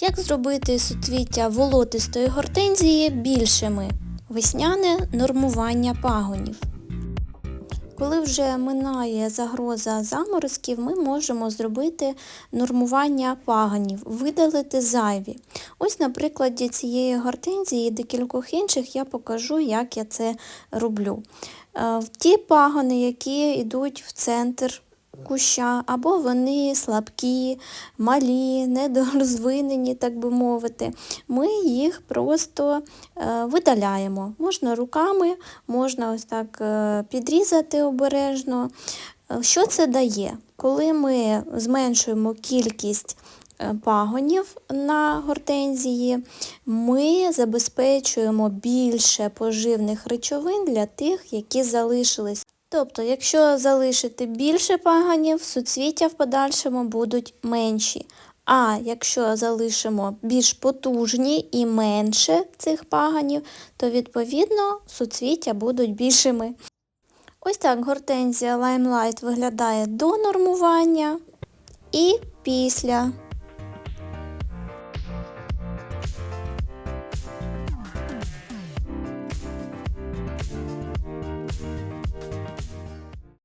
Як зробити суцвіття волотистої гортензії більшими? Весняне нормування пагонів. Коли вже минає загроза заморозків, ми можемо зробити нормування пагонів, видалити зайві. Ось на прикладі цієї гортензії і декількох інших я покажу, як я це роблю. Е, Ті пагони, які йдуть в центр куща, або вони слабкі, малі, недорозвинені, так би мовити, ми їх просто е, видаляємо. Можна руками, можна ось так е, підрізати обережно. Е, Що це дає? Коли ми зменшуємо кількість пагонів на гортензії, ми забезпечуємо більше поживних речовин для тих, які залишились. Тобто, якщо залишити більше паганів, суцвіття в подальшому будуть менші. А якщо залишимо більш потужні і менше цих паганів, то відповідно суцвіття будуть більшими. Ось так гортензія Limelight виглядає до нормування і після.